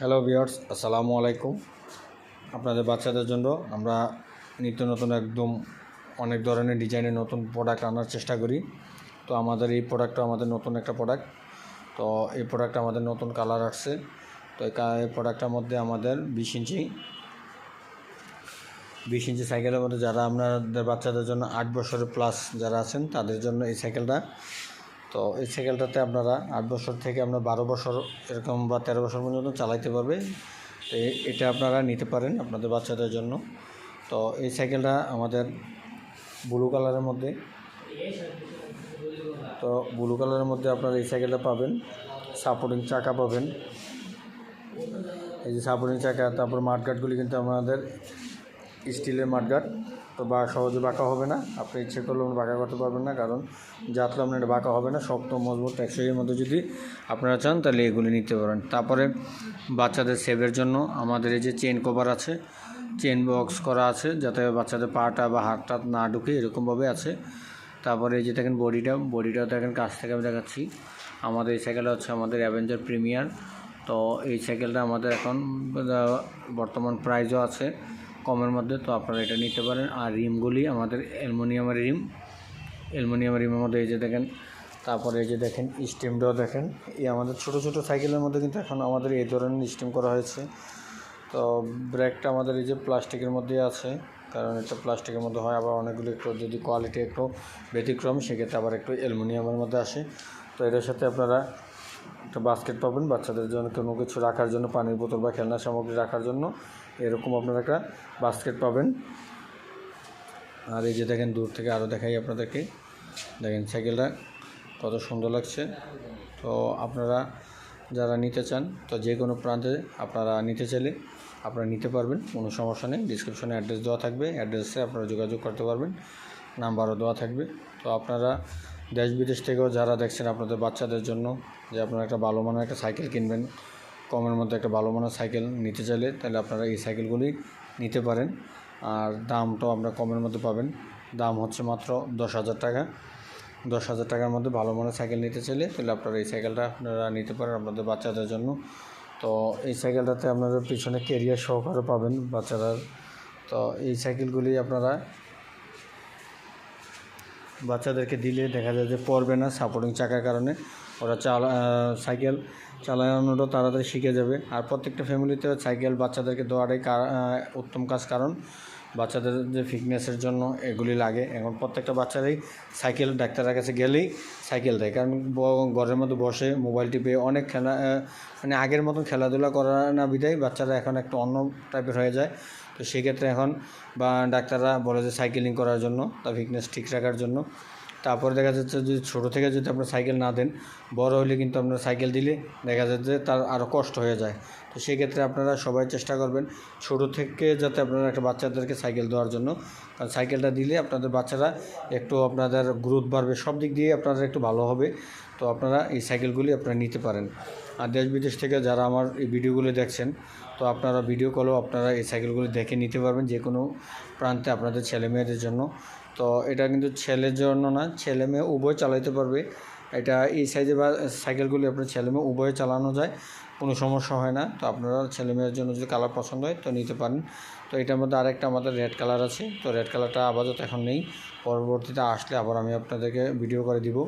Hello viewers আসসালামু আলাইকুম আপনাদের বাচ্চাদের জন্য আমরা নিত্য নতুন একদম অনেক ধরনের ডিজাইনের নতুন প্রোডাক্ট আনার চেষ্টা করি। তো আমাদের এই প্রোডাক্টটা আমাদের নতুন একটা প্রোডাক্ট তো এই প্রোডাক্টটা আমাদের নতুন কালার আসছে। তো এই প্রোডাক্টটার মধ্যে আমাদের বিশ ইঞ্চি বিশ ইঞ্চি সাইকেলের মধ্যে যারা আপনাদের বাচ্চাদের জন্য আট বছরের প্লাস যারা আছেন, তাদের জন্য এই সাইকেলটা তো এই সাইকেলটাতে আপনারা আট বছর থেকে আপনার বারো বছর, এরকম বা তেরো বছর পর্যন্ত চালাইতে পারবে। তো এটা আপনারা নিতে পারেন আপনাদের বাচ্চাদের জন্য। তো এই সাইকেলটা আমাদের ব্লু কালারের মধ্যে। তো ব্লু কালারের মধ্যে আপনারা এই সাইকেলটা পাবেন। সাপোর্টিং চাকা পাবেন। এই যে সাপোর্টিং চাকা, তারপর মাঠগাটগুলি কিন্তু আমাদের স্টিলের মাঠগাট তো বা সহজে বাঁকা হবে না। আপনি ইচ্ছে করলে বাঁকা করতে পারবেন না, কারণ যাতলে আপনার বাঁকা হবে না, শক্ত, মজবুত টেকসইয়ের মধ্যে যদি আপনারা চান, তাহলে এগুলি নিতে পারেন। তারপরে বাচ্চাদের সেভের জন্য আমাদের এই যে চেন কভার আছে, চেন বক্স করা আছে, যাতে বাচ্চাদের পাটা বা হাতটা না ঢুকে এরকমভাবে আছে। তারপরে এই যে দেখেন বডিটা, বডিটাও দেখেন কাছ থেকে আমি দেখাচ্ছি। আমাদের এই সাইকেলটা হচ্ছে আমাদের অ্যাভেঞ্জার প্রিমিয়ার তো এই সাইকেলটা আমাদের এখন বর্তমান প্রাইজও আছে। কমের মধ্যে, তো আপনারা এটা নিতে পারেন। আর রিমগুলি আমাদের অ্যালমোনিয়ামের রিম। অ্যালমোনিয়ামের রিমের মধ্যে এই যে দেখেন, তারপরে এই যে দেখেন স্টিমটাও দেখেন। এই আমাদের ছোট ছোট সাইকেলের মধ্যে কিন্তু এখন আমাদের এই ধরনের স্টিম করা হয়েছে। তো ব্রেকটা আমাদের এই যে প্লাস্টিকের মধ্যে আছে, কারণ এটা প্লাস্টিকের মধ্যে হয়, আবার অনেকগুলো একটু যদি কোয়ালিটি একটু ব্যতিক্রম, সেক্ষেত্রে আবার একটু অ্যালুমিনিয়ামের মধ্যে আসে। তো এটার সাথে আপনারা একটা বাস্কেট পাবেন বাচ্চাদের জন্য, কোনো কিছু রাখার জন্য, পানির বোতল বা খেলনা সামগ্রী রাখার জন্য, এরকম আপনারা একটা বাস্কেট পাবেন। আর এই যে দেখেন, দূর থেকে আরও দেখাই আপনাদেরকে। দেখেন সাইকেলটা কত সুন্দর লাগছে। তো আপনারা যারা নিতে চান, তো যে কোনো প্রান্তে আপনারা নিতে চাইলে আপনারা নিতে পারবেন, কোনো সমস্যা নেই। ডিসক্রিপশনে অ্যাড্রেস দেওয়া থাকবে অ্যাড্রেসে আপনারা যোগাযোগ করতে পারবেন নাম্বারও দেওয়া থাকবে। তো আপনারা দেশ বিদেশ থেকেও যারা দেখছেন আপনাদের বাচ্চাদের জন্য যে আপনারা একটা ভালো মানের একটা সাইকেল কিনবেন, কমের মধ্যে একটা ভালো মানের সাইকেল নিতে চাইলে তাহলে আপনারা এই সাইকেলগুলি নিতে পারেন। আর দামটাও আপনারা কমের মধ্যে পাবেন। দাম হচ্ছে মাত্র দশ হাজার টাকা। দশ হাজার টাকার মধ্যে ভালো মানের সাইকেল নিতে চাইলে তাহলে আপনারা এই সাইকেলটা আপনারা নিতে পারেন আপনাদের বাচ্চাদের জন্য। তো এই সাইকেলটাতে আপনারা পিছনে কেরিয়ার সহকারে পাবেন বাচ্চারা। তো এই সাইকেলগুলি আপনারা বাচ্চাদেরকে দিলে দেখা যায় যে পড়বে না সাপোর্টিং চাকার কারণে। ওরা চালা সাইকেল চালানোটা তাড়াতাড়ি শিখে যাবে। আর প্রত্যেকটা ফ্যামিলিতে সাইকেল বাচ্চাদেরকে দেওয়াটাই উত্তম কাজ কারণ। বাচ্চাদের যে ফিটনেসের জন্য এগুলি লাগে। এখন প্রত্যেকটা বাচ্চারাই সাইকেল ডাক্তারের কাছে গেলেই সাইকেল দেয়। কারণ ঘরের মধ্যে বসে মোবাইল টিপে অনেক খেলা মানে আগের মতন খেলাধুলা করা না বিদায় বাচ্চারা এখন একটু অন্য টাইপের হয়ে যায়। তো সেক্ষেত্রে এখন বা ডাক্তাররা বলে যে সাইকেলিং করার জন্য তা ফিটনেস ঠিক রাখার জন্য তারপরে দেখা যাচ্ছে যদি ছোটো থেকে যদি আপনার সাইকেল না দেন, বড় হলে কিন্তু আপনার সাইকেল দিলে দেখা যাচ্ছে তার আরও কষ্ট হয়ে যায়। তো সেক্ষেত্রে আপনারা সবাই চেষ্টা করবেন ছোট থেকে যাতে আপনারা একটা বাচ্চাদেরকে সাইকেল দেওয়ার জন্য। কারণ সাইকেলটা দিলে আপনাদের বাচ্চারা একটু আপনাদের গ্রোথ বাড়বে, সব দিক দিয়ে আপনারা একটু ভালো হবে। তো আপনারা এই সাইকেলগুলি আপনারা নিতে পারেন। আর দেশ বিদেশ থেকে যারা আমার এই ভিডিওগুলো দেখছেন, তো আপনারা ভিডিও কলেও আপনারা এই সাইকেলগুলি দেখে নিতে পারবেন যে কোনো প্রান্তে আপনাদের ছেলে মেয়েদের জন্য। তো এটা কিন্তু ছেলের জন্য না, ছেলে মেয়ে উভয় চালাইতে পারবে। এটা এই সাইজে বা সাইকেলগুলি আপনার ছেলে মেয়ে উভয়ে চালানো যায়, কোনো সমস্যা হয় না। তো আপনারা ছেলে মেয়ের জন্য যদি কালার পছন্দ হয়, তো নিতে পারেন। তো এটার মধ্যে আরেকটা আমাদের রেড কালার আছে, তো রেড কালারটা আপাতত এখন নেই। পরবর্তীতে আসলে আবার আমি আপনাদেরকে ভিডিও করে দিব।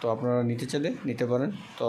তো আপনারা নিতে চাইলে নিতে পারেন। তো